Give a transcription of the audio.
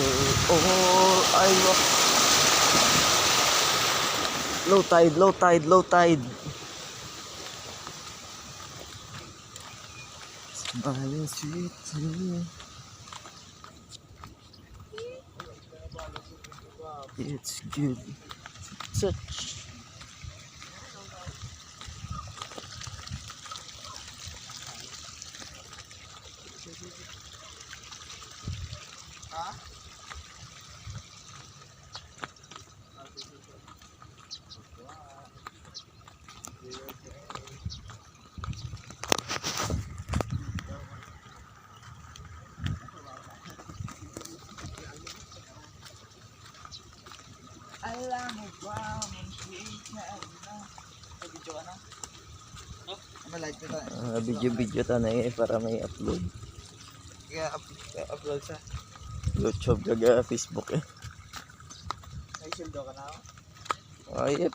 Oh, ay, wa- Low tide, low tide, low tide. Smiling sweetly. It's good. Such. Alam mo ba, ang sweet na ano? May video ka na? No? Ano live na? Ah, video-video ta na eh para may upload. Kaya up- upload sa YouTube gaga Facebook eh. may sildo ka na? Ay, eh,